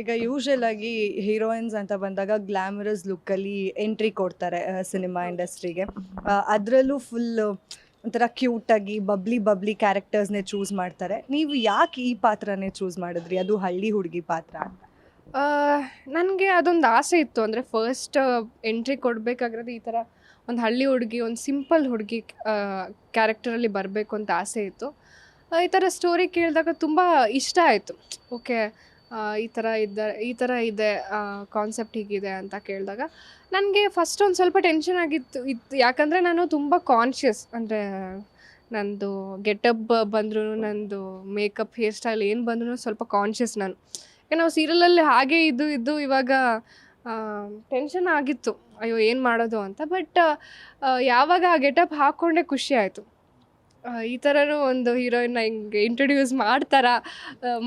ಈಗ ಯೂಶಲ್ ಆಗಿ ಹೀರೋಯಿನ್ಸ್ ಅಂತ ಬಂದಾಗ ಗ್ಲಾಮರಸ್ ಲುಕ್ಕಲ್ಲಿ ಎಂಟ್ರಿ ಕೊಡ್ತಾರೆ ಸಿನಿಮಾ ಇಂಡಸ್ಟ್ರಿಗೆ ಅದರಲ್ಲೂ ಫುಲ್ ಒಂಥರ ಕ್ಯೂಟಾಗಿ ಬಬ್ಲಿ ಬಬ್ಲಿ ಕ್ಯಾರೆಕ್ಟರ್ಸ್ನೇ ಚೂಸ್ ಮಾಡ್ತಾರೆ. ನೀವು ಯಾಕೆ ಈ ಪಾತ್ರನೇ ಚೂಸ್ ಮಾಡಿದ್ರಿ? ಅದು ಹಳ್ಳಿ ಹುಡುಗಿ ಪಾತ್ರ ಅಂತ. ನನಗೆ ಅದೊಂದು ಆಸೆ ಇತ್ತು. ಅಂದರೆ ಫಸ್ಟ್ ಎಂಟ್ರಿ ಕೊಡಬೇಕಾಗಿರೋದು ಈ ಥರ ಒಂದು ಹಳ್ಳಿ ಹುಡುಗಿ, ಒಂದು ಸಿಂಪಲ್ ಹುಡುಗಿ ಕ್ಯಾರೆಕ್ಟರಲ್ಲಿ ಬರಬೇಕು ಅಂತ ಆಸೆ ಇತ್ತು. ಈ ಥರ ಸ್ಟೋರಿ ಕೇಳಿದಾಗ ತುಂಬ ಇಷ್ಟ ಆಯಿತು. ಓಕೆ ಈ ಥರ ಇದ್ದ, ಈ ಥರ ಇದೆ ಕಾನ್ಸೆಪ್ಟ್ ಹೀಗಿದೆ ಅಂತ ಕೇಳಿದಾಗ ನನಗೆ ಫಸ್ಟ್ ಒಂದು ಸ್ವಲ್ಪ ಟೆನ್ಷನ್ ಆಗಿತ್ತು, ಇತ್ತು. ಯಾಕಂದರೆ ನಾನು ತುಂಬ ಕಾನ್ಷಿಯಸ್ ಅಂದರೆ ನಂದು ಗೆಟಪ್ ಬಂದ್ರೂ ನಂದು ಮೇಕಪ್ ಹೇರ್ ಸ್ಟೈಲ್ ಏನು ಬಂದ್ರೂ ಸ್ವಲ್ಪ ಕಾನ್ಷಿಯಸ್ ನಾನು. ಯಾಕೆ ನಾವು ಸೀರಿಯಲಲ್ಲಿ ಹಾಗೆ ಇದ್ದು ಇದ್ದು ಇವಾಗ ಟೆನ್ಷನ್ ಆಗಿತ್ತು. ಅಯ್ಯೋ, ಏನು ಮಾಡೋದು ಅಂತ. ಬಟ್ ಯಾವಾಗ ಆ ಗೆಟಪ್ ಹಾಕ್ಕೊಂಡೆ ಖುಷಿ ಆಯಿತು. ಈ ಥರನೂ ಒಂದು ಹೀರೋಯಿನ್ನ ಹಿಂಗೆ ಇಂಟ್ರೊಡ್ಯೂಸ್ ಮಾಡ್ತಾರಾ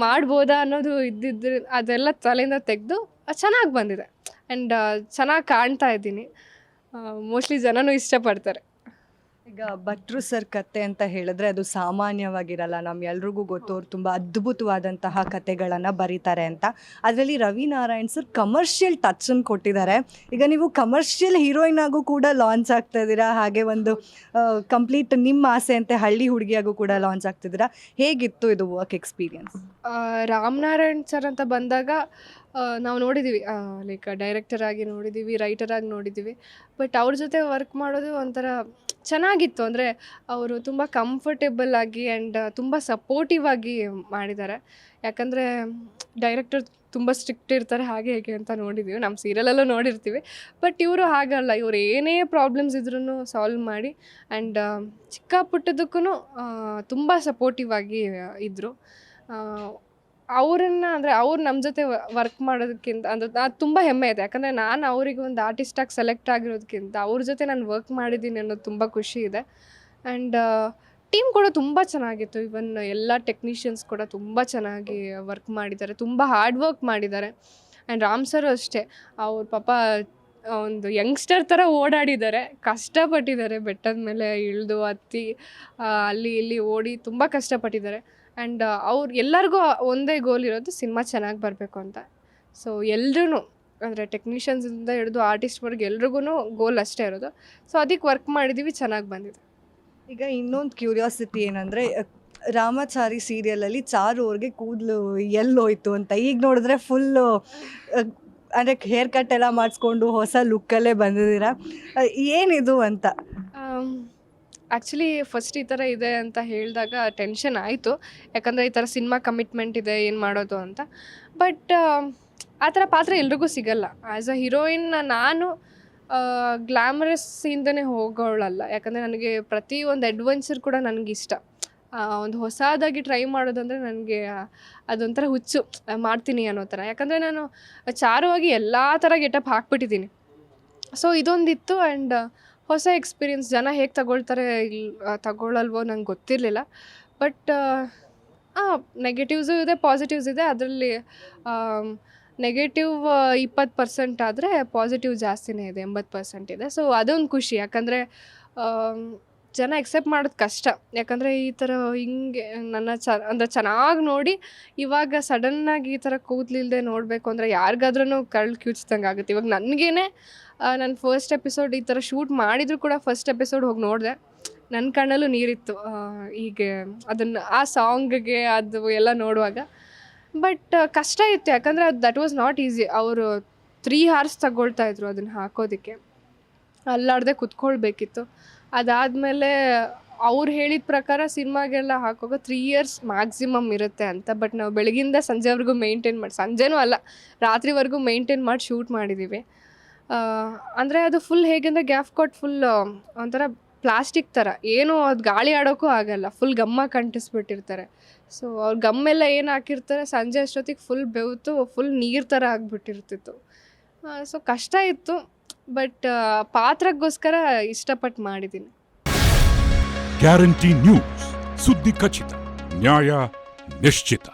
ಮಾಡ್ಬೋದಾ ಅನ್ನೋದು ಇದ್ದಿದ್ರೆ, ಅದೆಲ್ಲ ತಲೆಯಿಂದ ತೆಗೆದು ಚೆನ್ನಾಗಿ ಬಂದಿದೆ. ಆ್ಯಂಡ್ ಚೆನ್ನಾಗಿ ಕಾಣ್ತಾ ಇದ್ದೀನಿ. ಮೋಸ್ಟ್ಲಿ ಜನನೂ ಇಷ್ಟಪಡ್ತಾರೆ. ಈಗ ಭಟ್ರು ಸರ್ ಕತೆ ಅಂತ ಹೇಳಿದ್ರೆ ಅದು ಸಾಮಾನ್ಯವಾಗಿರಲ್ಲ. ನಮ್ಮ ಎಲ್ರಿಗೂ ಗೊತ್ತು. ಅವ್ರು ತುಂಬ ಅದ್ಭುತವಾದಂತಹ ಕತೆಗಳನ್ನು ಬರೀತಾರೆ ಅಂತ. ಅದರಲ್ಲಿ ರವಿ ನಾರಾಯಣ್ ಸರ್ ಕಮರ್ಷಿಯಲ್ ಟಚನ್ನು ಕೊಟ್ಟಿದ್ದಾರೆ. ಈಗ ನೀವು ಕಮರ್ಷಿಯಲ್ ಹೀರೋಯಿನ್ ಆಗು ಕೂಡ ಲಾಂಚ್ ಆಗ್ತಾ ಇದ್ದೀರಾ? ಹಾಗೆ ಒಂದು ಕಂಪ್ಲೀಟ್ ನಿಮ್ಮ ಆಸೆ ಅಂತೆ ಹಳ್ಳಿ ಹುಡುಗಿಯಾಗೂ ಕೂಡ ಲಾಂಚ್ ಆಗ್ತಿದ್ದೀರಾ ಹೇಗಿತ್ತು ಇದು ವರ್ಕ್ ಎಕ್ಸ್ಪೀರಿಯನ್ಸ್ ರಾಮನಾರಾಯಣ್ ಸರ್ ಅಂತ ಬಂದಾಗ ನಾವು ನೋಡಿದ್ದೀವಿ ಲೈಕ್ ಡೈರೆಕ್ಟರ್ ಆಗಿ ನೋಡಿದ್ದೀವಿ ರೈಟರ್ ಆಗಿ ನೋಡಿದ್ದೀವಿ ಬಟ್ ಅವ್ರ ಜೊತೆ ವರ್ಕ್ ಮಾಡೋದು ಒಂಥರ ಚೆನ್ನಾಗಿತ್ತು. ಅಂದರೆ ಅವರು ತುಂಬ ಕಂಫರ್ಟೇಬಲ್ ಆಗಿ ಆ್ಯಂಡ್ ತುಂಬ ಸಪೋರ್ಟಿವ್ ಆಗಿ ಮಾಡಿದ್ದಾರೆ. ಯಾಕಂದರೆ ಡೈರೆಕ್ಟರ್ ತುಂಬ ಸ್ಟ್ರಿಕ್ಟ್ ಇರ್ತಾರೆ, ಹಾಗೆ ಹೇಗೆ ಅಂತ ನೋಡಿದ್ದೀವಿ ನಮ್ಮ ಸೀರಿಯಲೆಲ್ಲ ನೋಡಿರ್ತೀವಿ. ಬಟ್ ಇವರು ಹಾಗಲ್ಲ. ಇವರು ಏನೇ ಪ್ರಾಬ್ಲಮ್ಸ್ ಇದ್ರೂ ಸಾಲ್ವ್ ಮಾಡಿ ಆ್ಯಂಡ್ ಚಿಕ್ಕ ಪುಟ್ಟದಕ್ಕೂ ತುಂಬ ಸಪೋರ್ಟಿವ್ ಆಗಿ ಇದ್ದರು ಅವರನ್ನು ಅಂದರೆ ಅವ್ರು ನಮ್ಮ ಜೊತೆ ವರ್ಕ್ ಮಾಡೋದಕ್ಕಿಂತ ಅಂದ್ರೆ ಅದು ತುಂಬ ಹೆಮ್ಮೆ ಇದೆ. ಯಾಕಂದರೆ ನಾನು ಅವ್ರಿಗೆ ಒಂದು ಆರ್ಟಿಸ್ಟಾಗಿ ಸೆಲೆಕ್ಟ್ ಆಗಿರೋದಕ್ಕಿಂತ ಅವ್ರ ಜೊತೆ ನಾನು ವರ್ಕ್ ಮಾಡಿದ್ದೀನಿ ಅನ್ನೋದು ತುಂಬ ಖುಷಿ ಇದೆ. ಆ್ಯಂಡ್ ಟೀಮ್ ಕೂಡ ತುಂಬ ಚೆನ್ನಾಗಿತ್ತು. ಇವನ್ ಎಲ್ಲ ಟೆಕ್ನಿಷಿಯನ್ಸ್ ಕೂಡ ತುಂಬ ಚೆನ್ನಾಗಿ ವರ್ಕ್ ಮಾಡಿದ್ದಾರೆ. ತುಂಬ ಹಾರ್ಡ್ ವರ್ಕ್ ಮಾಡಿದ್ದಾರೆ. ಆ್ಯಂಡ್ ರಾಮ್ ಸರು ಅಷ್ಟೇ. ಅವ್ರ ಪಾಪ ಒಂದು ಯಂಗ್ಸ್ಟರ್ ಥರ ಓಡಾಡಿದ್ದಾರೆ. ಕಷ್ಟಪಟ್ಟಿದ್ದಾರೆ. ಬೆಟ್ಟದ ಮೇಲೆ ಇಳಿದು ಹತ್ತಿ ಅಲ್ಲಿ ಇಲ್ಲಿ ಓಡಿ ತುಂಬ ಕಷ್ಟಪಟ್ಟಿದ್ದಾರೆ. ಆ್ಯಂಡ್ ಅವ್ರು ಎಲ್ಲರಿಗೂ ಒಂದೇ ಗೋಲ್ ಇರೋದು ಸಿನಿಮಾ ಚೆನ್ನಾಗಿ ಬರಬೇಕು ಅಂತ. ಸೊ ಎಲ್ರೂ ಅಂದರೆ ಟೆಕ್ನಿಷಿಯನ್ಸಿಂದ ಹಿಡಿದು ಆರ್ಟಿಸ್ಟ್ವರೆಗೆ ಎಲ್ರಿಗೂ ಗೋಲ್ ಅಷ್ಟೇ ಇರೋದು. ಸೊ ಅದಕ್ಕೆ ವರ್ಕ್ ಮಾಡಿದ್ದೀವಿ ಚೆನ್ನಾಗಿ ಬಂದಿದೆ. ಈಗ ಇನ್ನೊಂದು ಕ್ಯೂರಿಯಾಸಿಟಿ ಏನಂದರೆ ರಾಮಾಚಾರಿ ಸೀರಿಯಲಲ್ಲಿ ಚಾರು ಅವ್ರಿಗೆ ಕೂದಲು ಎಲ್ಲೋಯ್ತು ಅಂತ. ಈಗ ನೋಡಿದ್ರೆ ಫುಲ್ಲು ಅಂದರೆ ಹೇರ್ ಕಟ್ ಎಲ್ಲ ಮಾಡಿಸ್ಕೊಂಡು ಹೊಸ ಲುಕ್ಕಲ್ಲೇ ಬಂದಿದ್ದೀರಾ? ಏನಿದು ಅಂತ? ಆ್ಯಕ್ಚುಲಿ ಫಸ್ಟ್ ಈ ಥರ ಇದೆ ಅಂತ ಹೇಳಿದಾಗ ಟೆನ್ಷನ್ ಆಯಿತು. ಯಾಕಂದರೆ ಈ ಥರ ಸಿನಿಮಾ ಕಮಿಟ್ಮೆಂಟ್ ಇದೆ, ಏನು ಮಾಡೋದು ಅಂತ. ಬಟ್ ಆ ಥರ ಪಾತ್ರ ಎಲ್ರಿಗೂ ಸಿಗಲ್ಲ. ಆ್ಯಸ್ ಅ ಹೀರೋಯಿನ್ ನಾನು ಗ್ಲಾಮರಸ್ ಇಂದನೇ ಹೋಗೋಳಲ್ಲ. ಯಾಕಂದರೆ ನನಗೆ ಪ್ರತಿ ಒಂದು ಅಡ್ವೆಂಚರ್ ಕೂಡ ನನಗೆ ಇಷ್ಟ ಒಂದು ಹೊಸದಾಗಿ ಟ್ರೈ ಮಾಡೋದಂದರೆ ನನಗೆ ಅದೊಂಥರ ಹುಚ್ಚು ಮಾಡ್ತೀನಿ ಅನ್ನೋ ಥರ ಯಾಕಂದರೆ ನಾನು ಚಾರುವಾಗಿ ಎಲ್ಲ ಥರ ಗೆಟಪ್ ಹಾಕ್ಬಿಟ್ಟಿದ್ದೀನಿ. ಸೊ ಇದೊಂದಿತ್ತು ಆ್ಯಂಡ್ ಹೊಸ ಎಕ್ಸ್ಪೀರಿಯನ್ಸ್ ಜನ ಹೇಗೆ ತಗೊಳ್ತಾರೆ ಇಲ್ಲಿ ತಗೊಳ್ಳಲ್ವೋ ನಂಗೆ ಗೊತ್ತಿರಲಿಲ್ಲ. ಬಟ್ ಹಾಂ ನೆಗೆಟಿವ್ಸು ಇದೆ ಪಾಸಿಟಿವ್ಸ್ ಇದೆ. ಅದರಲ್ಲಿ ನೆಗೆಟಿವ್ ಇಪ್ಪತ್ತು ಪರ್ಸೆಂಟ್ ಆದರೆ ಪಾಸಿಟಿವ್ ಜಾಸ್ತಿನೇ ಇದೆ, ಎಂಬತ್ತು ಪರ್ಸೆಂಟ್ ಇದೆ. ಸೊ ಅದೊಂದು ಖುಷಿ. ಯಾಕಂದರೆ ಜನ ಎಕ್ಸೆಪ್ಟ್ ಮಾಡೋದು ಕಷ್ಟ. ಯಾಕಂದರೆ, ಈ ಥರ ಹಿಂಗೆ, ನನ್ನ ಚ, ಅಂದರೆ ಚೆನ್ನಾಗಿ ನೋಡಿ, ಇವಾಗ ಸಡನ್ನಾಗಿ ಈ ಥರ ಕೂದಲಿಲ್ಲದೆ ನೋಡಬೇಕು ಅಂದರೆ ಯಾರಿಗಾದ್ರೂ ಕಳ್ಳು ಕ್ಯೂಚ್ದಂಗೆ ಆಗುತ್ತೆ. ಇವಾಗ ನನಗೇನೆ ನನ್ನ ಫಸ್ಟ್ ಎಪಿಸೋಡ್ ಈ ಥರ ಶೂಟ್ ಮಾಡಿದ್ರು ಕೂಡ ಫಸ್ಟ್ ಎಪಿಸೋಡ್ ಹೋಗಿ ನೋಡಿದೆ. ನನ್ನ ಕಣ್ಣಲ್ಲೂ ನೀರಿತ್ತು. ಹೀಗೆ ಅದನ್ನು ಆ ಸಾಂಗ್ಗೆ ಅದು ಎಲ್ಲ ನೋಡುವಾಗ. ಬಟ್ ಕಷ್ಟ ಇತ್ತು. ಯಾಕಂದರೆ ಅದು ದಟ್ ವಾಸ್ ನಾಟ್ ಈಸಿ ಅವರು ತ್ರೀ ಹಾರ್ಸ್ ತಗೊಳ್ತಾ ಇದ್ರು ಅದನ್ನು ಹಾಕೋದಕ್ಕೆ. ಅಲ್ಲಾಡದೆ ಕುತ್ಕೊಳ್ಬೇಕಿತ್ತು. ಅದಾದಮೇಲೆ ಅವ್ರು ಹೇಳಿದ ಪ್ರಕಾರ ಸಿನಿಮಾಗೆಲ್ಲ ಹಾಕುವಾಗ ತ್ರೀ ಇಯರ್ಸ್ ಮ್ಯಾಕ್ಸಿಮಮ್ ಇರುತ್ತೆ ಅಂತ. ಬಟ್ ನಾವು ಬೆಳಗಿಂದ ಸಂಜೆವರೆಗೂ ಮೇಂಟೈನ್ ಮಾಡಿ ಸಂಜೆನೂ ಅಲ್ಲ, ರಾತ್ರಿವರೆಗೂ ಮೇಂಟೈನ್ ಮಾಡಿ ಶೂಟ್ ಮಾಡಿದ್ದೀವಿ ಅಂದರೆ ಅದು ಫುಲ್ ಹೇಗೆಂದರೆ ಗ್ಯಾಫ್ ಕೊಟ್ಟು ಫುಲ್ ಒಂಥರ ಪ್ಲಾಸ್ಟಿಕ್ ಥರ ಏನು ಅದು ಗಾಳಿ ಆಡೋಕ್ಕೂ ಆಗಲ್ಲ. ಫುಲ್ ಗಮ್ಮ ಕಂಟಿಸ್ಬಿಟ್ಟಿರ್ತಾರೆ. ಸೊ ಅವ್ರು ಗಮ್ಮೆಲ್ಲ ಏನು ಹಾಕಿರ್ತಾರೆ, ಸಂಜೆ ಅಷ್ಟೊತ್ತಿಗೆ ಫುಲ್ ಬೆವ್ತು ಫುಲ್ ನೀರು ಥರ ಆಗಿಬಿಟ್ಟಿರ್ತಿತ್ತು. ಸೊ ಕಷ್ಟ ಇತ್ತು. ಬಟ್ ಪಾತ್ರಕ್ಕೋಸ್ಕರ ಇಷ್ಟಪಟ್ಟು ಮಾಡಿದ್ದೀನಿ ಗ್ಯಾರಂಟಿ ನ್ಯೂಸ್ ಸುದ್ದಿ ಖಚಿತ, ನ್ಯಾಯ ನಿಶ್ಚಿತ.